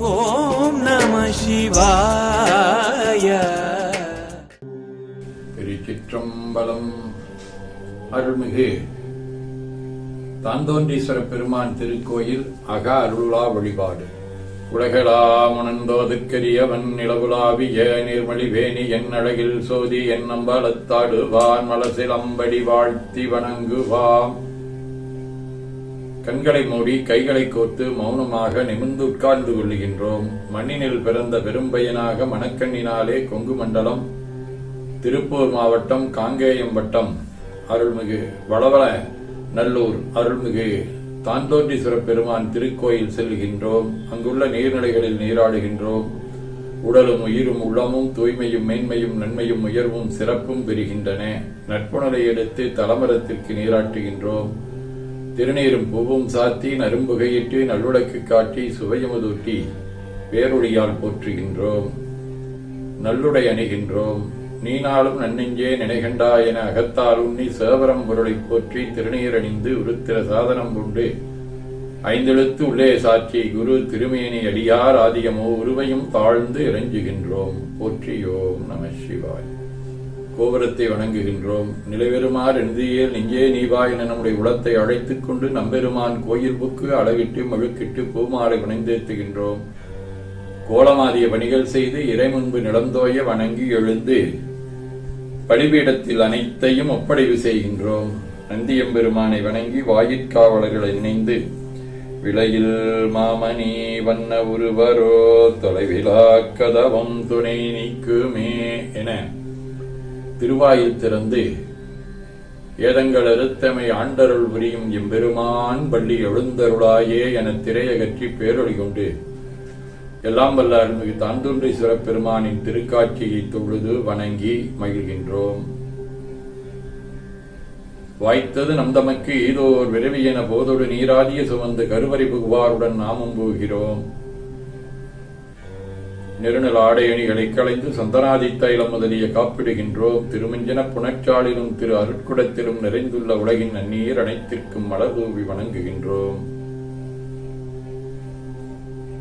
ஓம் நம சிவாய. திருச்சிற்றம்பலம். அருள்மிகு தாந்தோன்றீஸ்வர பெருமான் திருக்கோயில் அக அருளா வழிபாடு. உலகளாம் உணர்ந்தோதுக்கரியவன் நிலவுலாவிய நீர்மொழி வேணி என் அழகில் சோதி என் நம்பலத்தாடுவான் மலசிலம்படி வாழ்த்தி வணங்குவாம். கண்களை மூடி கைகளை கோர்த்து மௌனமாக நிமிர்ந்து உட்கார்ந்து கொள்ளுகின்றோம். மண்ணினில் பிறந்த பெரும்பையனாக மணக்கண்ணினாலே கொங்கு மண்டலம் திருப்பூர் மாவட்டம் காங்கேயம் வட்டம் அருள்மிகு வளவள நல்லூர் அருள்மிகு தாந்தோட்டீஸ்வர பெருமான் திருக்கோயில் செல்கின்றோம். அங்குள்ள நீர்நிலைகளில் நீராடுகின்றோம். உடலும் உயிரும் உள்ளமும் தூய்மையும் மேன்மையும் நன்மையும் உயர்வும் சிறப்பும் பெறுகின்றன. நட்புணரை எடுத்து தலமரத்திற்கு நீராட்டுகின்றோம். திருநீரும் பூவும் சாத்தி நரும்புகையிட்டு நல்லுடக்கு காட்டி சுவையமுதூட்டி பேரொழியால் போற்றுகின்றோம். நல்லுடை அணிகின்றோம். நீனாலும் நன்னெஞ்சே நினைகண்டா என அகத்தால் உண்ணி சேவரம் பொருளைப் போற்றி திருநீர் அணிந்து உருத்திர சாதனம் கொண்டு ஐந்தெழுத்து உள்ளே சாட்சி குரு திருமேனி அடியார் ஆதியமோ உருவையும் தாழ்ந்து இறைஞ்சுகின்றோம். போற்றியோம் நம சிவாய். கோபுரத்தை வணங்குகின்றோம். நிலைபெறுமாறு எழுதியேல் நெஞ்சே நீவா என நம்முடைய உளத்தை அழைத்துக் கொண்டு நம்பெருமான் கோயில் புக்கு அளவிட்டு மழுக்கிட்டு பூமாலை வணைந்தேத்துகின்றோம் கோலமாதிய பணிகள் செய்து இறை முன்பு நிலந்தோய வணங்கி எழுந்து பலிபீடத்தில் அனைத்தையும் ஒப்படைவு செய்கின்றோம். நந்தியம்பெருமானை வணங்கி வாயிற்காவலர்களை இணைந்து விலையில் மாமணி வண்ண உருவரோ தொலைவிலா கதவம் துணை நீக்குமே என திருவாயில் திறந்து ஏதங்கள் அறுத்தமை ஆண்டருள் புரியும் எம்பெருமான் பள்ளி எழுந்தருளாயே என திரையகற்றி பேரொழி கொண்டு எல்லாம் வல்ல அருள்மிகு தாந்தொன்றீஸ்வர பெருமானின் திருக்காட்சியை தொழுது வணங்கி மகிழ்கின்றோம். வாய்த்தது நம் தமக்கு ஈதோர் விரவி என போதோடு நீராதிய சுமந்து கருவறை புகுவாருடன் நாமும் போகிறோம். நெருநல் ஆடை அணிகளை களைந்து சந்தனாதி தைலம் முதலிய காப்பிடுகின்றோம். திருமஞ்சன புனச்சாலிலும் திரு அருட்குடத்திலும் நிறைந்துள்ள உலகின் நன்னீர் அனைத்திற்கும் மலர்தூவி வணங்குகின்றோம்.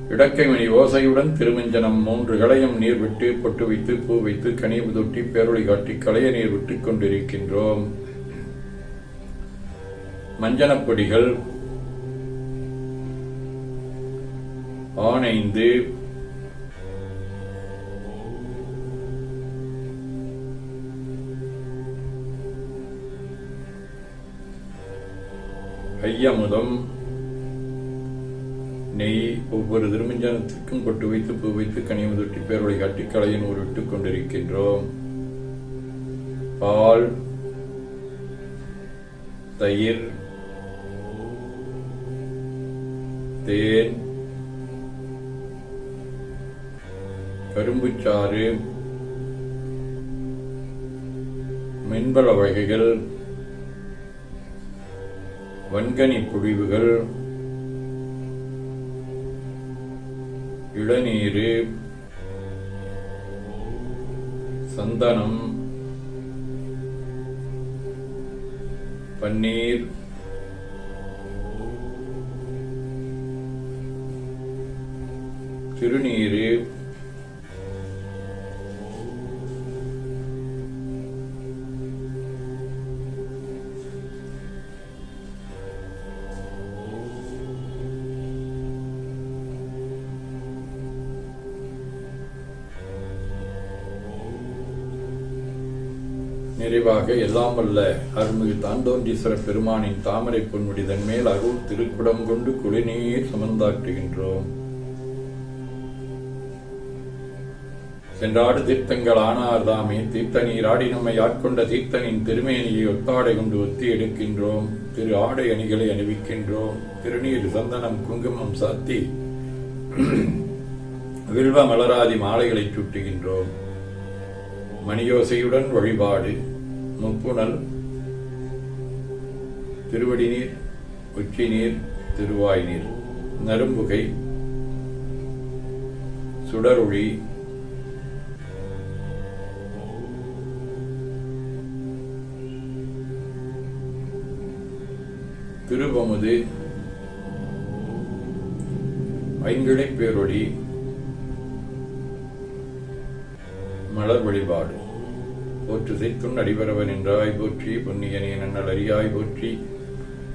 இடக்கைமணி ஓசையுடன் திருமஞ்சனம் மூன்று களையும் நீர் விட்டு பொட்டு வைத்து பூ வைத்து கனிவு தொட்டி பேரொழி காட்டி களைய நீர் விட்டுக் கொண்டிருக்கின்றோம். மஞ்சனப் பொடிகள் ஆனைந்து ஐயமுதம். நெய் ஒவ்வொரு திருமஞ்சனத்திற்கும் கொட்டு வைத்து பூ வைத்து கனிமுதொட்டி பேரொழி காட்டி கலையின் ஊர் கொண்டிருக்கின்றோம். பால் தயிர் தேன் கரும்புச்சாறு மென்பல வகைகள் வன்கனி பொழிவுகள் இளநீர் சந்தனம் பன்னீர் திருநீர் நிறைவாக எல்லாம் வல்ல அருள்மிகு தாண்டோன்றீஸ்வர பெருமானின் தாமரை பொன்முடிதன் மேல் அருள் திருக்குடம் கொண்டு குளிநீர் சுமந்தாற்றுகின்றோம். சென்றாடு தீர்த்தங்கள் ஆனார்தாமே தீர்த்த நீராடி ஆடி நம்மை ஆட்கொண்ட தீர்த்தனின் திருமேனியை ஒத்தாடை கொண்டு ஒத்தி எடுக்கின்றோம். திரு ஆடை அணிகளை அணிவிக்கின்றோம். திருநீர் சந்தனம் குங்குமம் சாத்தி வில்வ மலராதி மாலைகளை சுட்டுகின்றோம். மணியோசையுடன் வழிபாடு. முப்புணல் திருவடி நீர் உச்சி நீர் திருவாய் நீர் நரும்புகை சுடரொளி திருபமுது ஐங்கிழை பேரொளி மலர் வழிபாடு போற்று செய்துன் அடிபரவன் என்றாய் போற்றி பொன்னியனே நன்னல் அறியாய் போற்றி.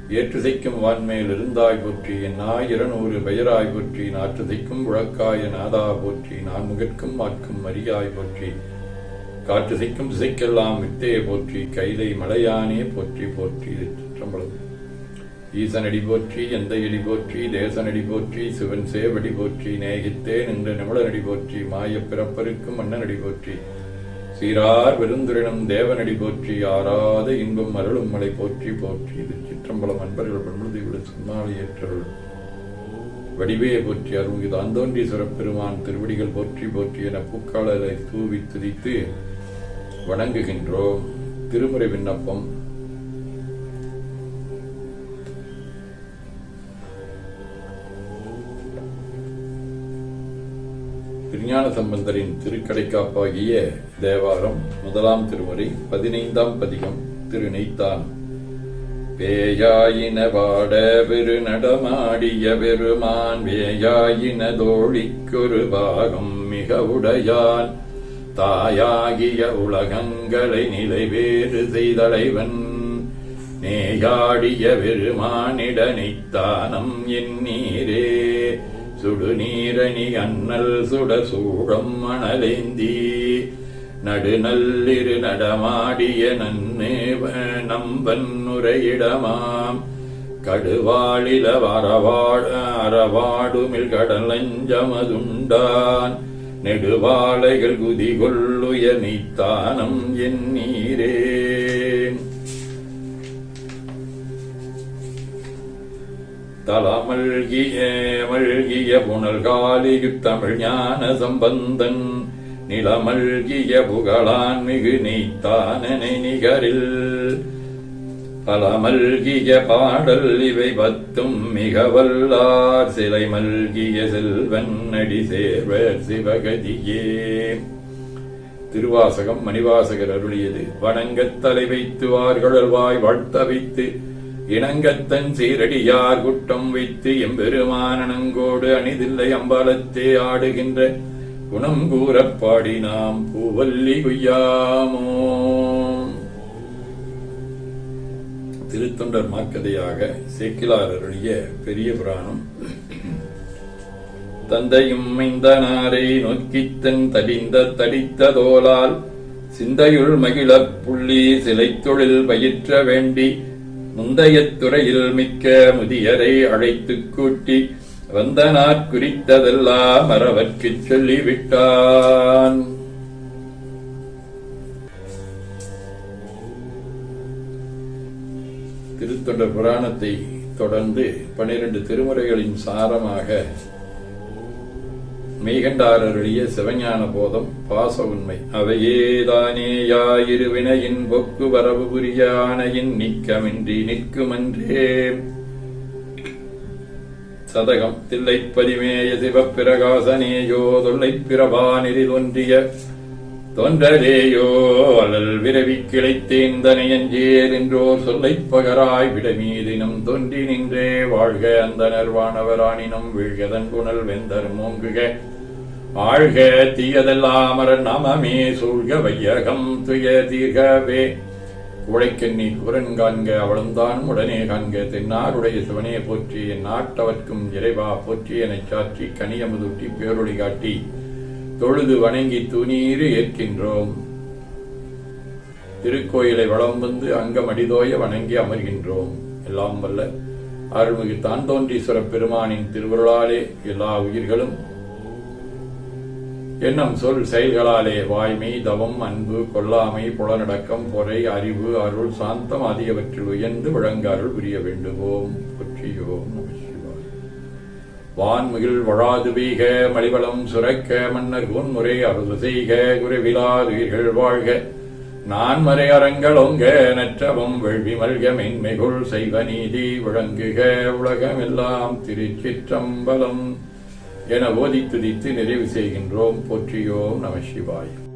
ஏற்றுசைக்கும் வான்மேல் இருந்தாய் போற்றி என் இருநூறு பெயராய் போற்றி. நாற்றுசைக்கும் உழக்காய நாதா போற்றி நான் முகற்கும் மாற்கும் அரியாய் போற்றி. காற்று செய்க்கும் திசைக்கெல்லாம் வித்தே போற்றி கைலை மலையானே போற்றி போற்றி. இது சிற்றம்பலம். ஈசனடி போற்றி எந்த எடி போற்றி தேசனடி போற்றி சிவன் சேவடி போற்றி நேகித்தே நின்ற நிமிடனடி போற்றி மாயப் பிறப்பருக்கும் மன்னனடி போற்றி. சீரார் பெருந்துரினம் தேவனடி போற்றி ஆறாத இன்பம் அருளும் மலை போற்றி போற்றி. இது சிற்றம்பலம் அன்பர்கள் பண்புதி விட சின்னாலை ஏற்றருள் வடிவே போற்றி அருள்மிகு அந்தோன்றீஸ்வரப் பெருமான் திருவடிகள் போற்றி போற்றி என பூக்காளரை தூவி துதித்து வணங்குகின்றோம். திருமுறை விண்ணப்பம் திருஞான சம்பந்தரின் திருக்கடைக்காப்பாகிய தேவாரம் முதலாம் திருமுறை பதினைந்தாம் பதிகம் திரு நெய்த்தான் பேயாயின வாட பெரு நடமாடிய பெருமான் வேயாயின தோழிக்கொரு பாகம் மிக உடையான். தாயாகிய உலகங்களை நிலைவேறு செய்தலைவன் நேயாடிய பெருமானிடனைத்தானம் என் நீரே. சுடுநீரணி அண்ணல் சுட சூழம் மணலேந்தி. நடுநல்லிரு நடமாடிய நன்னு நம்பன் உரையிடமாம் கடுவாளில வரவாட அறவாடுமில் கடலஞ்சமதுண்டான். நெடுவாளைகள் குதிகொள்ளுய நீத்தானம் என் நீரே. தலமல்கிய மல்கிய புனல்காலியுத்தமிழ் ஞான சம்பந்தன். நிலமல்கிய புகழான் மிகு நீத்தானனை நிகரில் பலமல்கிய பாடல் இவை பத்தும் மிக வல்லார் சிலை மல்கிய செல்வன் அடி சேர்வர் சிவகதியே. திருவாசகம் மணிவாசகர் அருளியது. வணங்கத் தலை வைத்து வார்கழல்வாய் வாழ்த்த வைத்து இணங்கத்தன் சீரடியார் குட்டம் வைத்து எம்பெருமானங்கோடு அணிதில்லை அம்பலத்தே ஆடுகின்ற குணம் கூறப்பாடி நாம் பூவல்லி குய்யாமோ. திருத்தொண்டர் மாக்கதையாக சேக்கிலார் அருளிய பெரிய புராணம். தந்தையும் மைந்தனாரை நோக்கித்தன் தடிந்த தடித்த தோலால் சிந்தையுள் மகிழப் புள்ளி சிலை தொழில் பயிற்ற வேண்டி முந்தைய துறையில் மிக்க முதியரை அழைத்துக் கூட்டி வந்தனாற் குறித்ததெல்லாம் மறவர்க்குச் சொல்லிவிட்டான். திருத்தொண்ட புராணத்தை தொடர்ந்து பனிரெண்டு திருமுறைகளின் சாரமாக மெய்கண்டாரருடைய சிவஞான போதம் பாச உண்மை அவையேதானேயாயிருவினையின் பொக்கு வரவு புரியானையின் நிக்கமின்றி நிற்குமன்றே. சதகம் தில்லைப்பதிமேய சிவப்பிரகாசனேயோ தொல்லைப் பிரபானிதி தோன்றிய தொன்றலேயோ அலல் விரவி கிளைத்தேந்தனையஞ்சேர் என்றோர் சொல்லைப் பகராய் விடமீதினும் தோன்றி நின்றே வாழ்க அந்த நர்வானவரானினும் வீழ்கதன் புனல் வெந்தர் மூங்குக. ஆழ்க தீயதெல்லாமர நமமே சூழ்க வையகம் துய தீர்கவே. உழைக்கண்ணி குரன் காண்க அவளந்தான் உடனே காண்க. தென்னாருடைய சிவனே போற்றி என் நாட்டவர்க்கும் இறைவா போற்றி எனச் சாற்றி கனியமுதுட்டி பேரொழி காட்டி. தொழுது வணங்கி துணீறு ஏற்கின்றோம். திருக்கோயிலை வளம் வந்து அங்கம் அடிதோய வணங்கி அமர்கின்றோம். எல்லாம் வல்ல அருள்மிகு தாந்தோன்றீஸ்வர பெருமானின் திருவருளாலே எல்லா உயிர்களும் எண்ணம் சொல் செயல்களாலே வாய்மை தவம் அன்பு கொல்லாமை புலனடக்கம் பொறை அறிவு அருள் சாந்தம் ஆகியவற்றில் உயர்ந்து விளங்க அருள் புரிய வேண்டுவோம். பொற்றியோம் வான்முகில் வழாது வீக மலிவளம் சுரக்க மன்னர் முறை அருள் செய்க குருவிலாதுயிர்கள் வாழ்க. நான் மறை அறங்களொங்க நற்றவம் வெள்வி மல்க மென்மைகுள் செய்வ நீதி விளங்குக உலகமெல்லாம் திருச்சிற்றம்பலம். என ஓதி துதித்து நிறைவு செய்கின்றோம் போற்றியோம் நம சிவாயம்